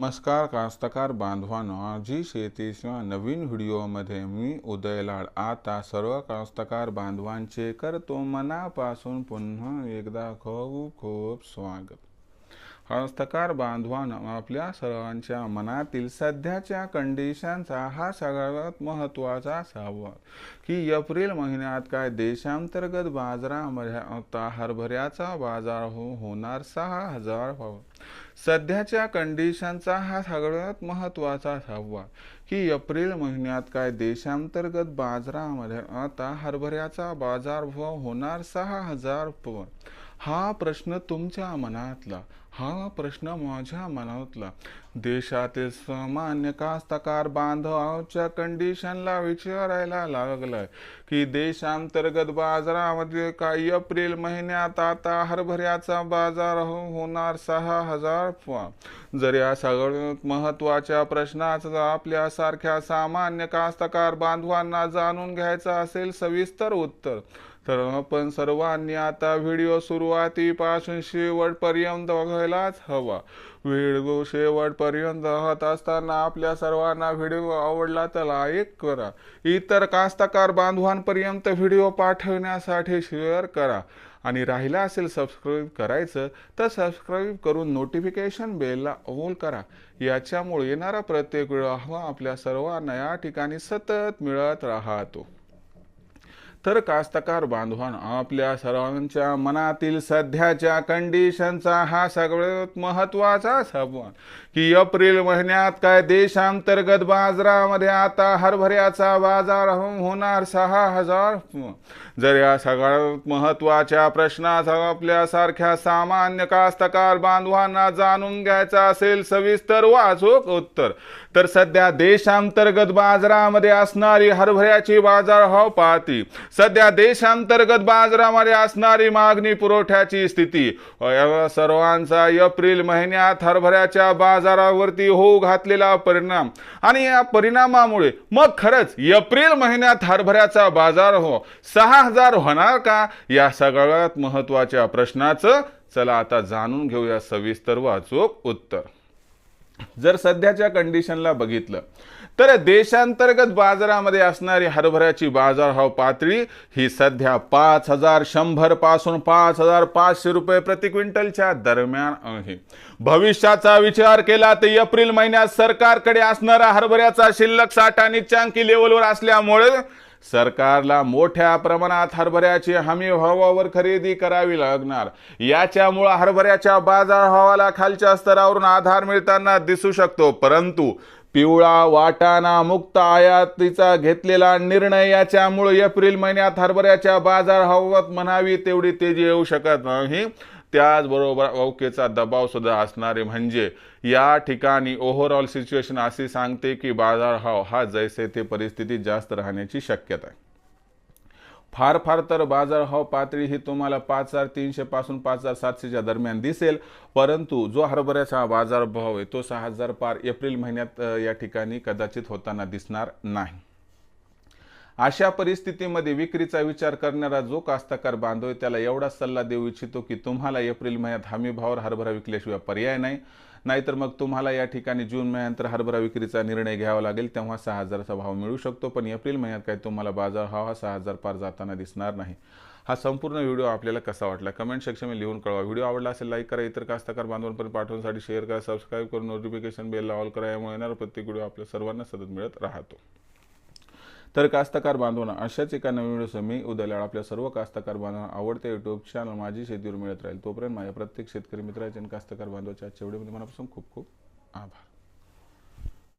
नमस्कार कास्तकार बांधवांनो आजी शेतीच्या नवीन व्हिडिओमध्ये मी उदय लाड आता सर्व कास्तकार बांधवांचे करतो मनापासून पुन्हा एकदा खूप खूप स्वागत. कास्तकार बांधवांनो आपल्या सर्वांच्या मनातील सध्याच्या कंडिशनचा हा सगळ्यात महत्त्वाचा सवाल. की एप्रिल महिन्यात काय देशांतर्गत बाजारामध्ये आता हरभऱ्याचा बाजार हो होणार सहा हजार भाव सध्याच्या कंडिशनचा हा सगळ्यात महत्त्वाचा सवाल की एप्रिल महिन्यात काय देशांतर्गत बाजारामध्ये आता हरभऱ्याचा बाजार भाव होणार सहा हजार पण हा प्रश्न तुमच्या मनातला हा प्रश्न माझ्या मनातला. देशातील सामान्य कास्तकार बांधवाच्या कंडिशनला विचारायला लागलाय की देशांतर्गत बाजारामध्ये काही एप्रिल महिन्यात आता हरभऱ्याचा बाजार हो-, होणार सहा हजार जर या सगळ्यात महत्त्वाच्या प्रश्नाचा आपल्यासारख्या सामान्य कास्तकार बांधवांना जाणून घ्यायचा असेल सविस्तर उत्तर तर आपण सर्वांनी आता व्हिडिओ सुरुवातीपासून शेवटपर्यंत बघायलाच हवा. व्हिडिओ शेवटपर्यंत राहत असताना आपल्या सर्वांना व्हिडिओ आवडला तर लाईक करा. इतर कास्तकार बांधवांपर्यंत व्हिडिओ पाठवण्यासाठी शेअर करा. आणि राहिला असेल सबस्क्राईब करायचं तर सबस्क्राईब करून नोटिफिकेशन बेलला ऑल करा. याच्यामुळे येणारा प्रत्येक वेळ हा आपल्या सर्वांना या ठिकाणी सतत मिळत राहतो. तर कास्तकार बांधवान आपल्या सर्वांच्या मनातील सध्याच्या कंडिशनचा हा सगळ्यात महत्त्वाचा सवाल. की एप्रिल महिन्यात काय देशांतर्गत बाजारामध्ये आता हरभऱ्याचा बाजार होणार सहा हजार जर या सगळ्यात महत्त्वाच्या प्रश्नाचा आपल्यासारख्या सामान्य कास्तकार बांधवांना जाणून घ्यायचा असेल सविस्तर वाचूक उत्तर तर सध्या देशांतर्गत बाजारामध्ये असणारी हरभऱ्याची बाजार बाजारभाव पाहती. सध्या देशांतर्गत बाजारामध्ये असणारी मागणी पुरवठ्याची स्थिती. या सर्वांचा एप्रिल महिन्यात हरभऱ्याच्या बाजारावरती होऊ घातलेला परिणाम. आणि या परिणामामुळे मग खरंच एप्रिल महिन्यात हरभऱ्याचा बाजार हो सहा हजार होणार का? या सगळ्यात महत्त्वाच्या प्रश्नाचं चला आता जाणून घेऊया सविस्तर वाचूक उत्तर. जर सध्याच्या कंडिशनला बघितलं तर देशांतर्गत बाजारामध्ये असणारी हरभऱ्याची बाजारभाव पातळी ही सध्या पाच हजार शंभरपासून पाच हजार पाचशे रुपये प्रति क्विंटलच्या दरम्यान आहे. भविष्याचा विचार केला तर एप्रिल महिन्यात सरकारकडे असणारा हरभऱ्याचा शिल्लक साठा निच्चांकी लेवलवर असल्यामुळे सरकारला मोठ्या प्रमाणात हरभऱ्याची हमी भावावर खरेदी करावी लागणार. याच्यामुळं हरभऱ्याच्या बाजारभावाला खालच्या स्तरावरून आधार मिळताना दिसू शकतो. परंतु पिवळा वाटाणा मुक्त आयातीचा घेतलेला निर्णय याच्यामुळे एप्रिल महिन्यात हरभऱ्याच्या बाजारभावात म्हणावी तेवढी तेजी येऊ शकत नाही. त्याचबरोबर अवकेचा दबाव सुद्धा असणारे म्हणजे या ठिकाणी ओव्हरऑल सिच्युएशन अशी सांगते की बाजारभाव हा जैसे ते परिस्थिती जास्त राहण्याची शक्यता आहे. फार फार तर बाजारभाव पातळी ही तुम्हाला पाच हजार तीनशे पासून पाच हजार सातशेच्या दरम्यान दिसेल. परंतु जो हरभऱ्याचा बाजारभाव आहे तो सहा हजार पार एप्रिल महिन्यात या ठिकाणी कदाचित होताना दिसणार नाही. अशा परिस्थितीमध्ये विक्रीचा विचार करणारा जो कास्तकार बांधव आहे त्याला एवढा सल्ला देऊ इच्छितो की तुम्हाला एप्रिल महिन्यात हमी भावावर हरभरा विकल्याशिवाय पर्याय नाही. नाहीतर मग तुम्हाला या ठिकाणी जून महिन्यानंतर हरभरा विक्रीचा निर्णय घ्यावा लागेल तेव्हा सहा हजाराचा भाव मिळू शकतो. पण एप्रिल महिन्यात काही तुम्हाला बाजार भाव हा सहा हजार पार जाताना दिसणार नाही. हा संपूर्ण व्हिडिओ आपल्याला कसा वाटला? कमेंट सेक्शनमध्ये लिहून कळवा. व्हिडिओ आवडला असेल लाईक करा. इतर कास्तकार बांधवांपर्यंत पाठवण्यासाठी शेअर करा. सबस्क्राईब करून नोटिफिकेशन बेलला ऑल करा. यामुळे येणारा प्रत्येक व्हिडिओ आपल्या सर्वांना सतत मिळत राहतो. तर कास्तकार बांधवांना अशाच एका नवीन व्हिडिओसह मी उद्याला आपल्या सर्व कास्तकार बांधवांना आवडते युट्यूब चॅनल माझी शेतीवर मिळत राहील तोपर्यंत माझ्या प्रत्येक शेतकरी मित्राचे आणि कास्तकार बांधवाच्या आजच्या व्हिडिओमध्ये मनापासून खूप खूप आभार.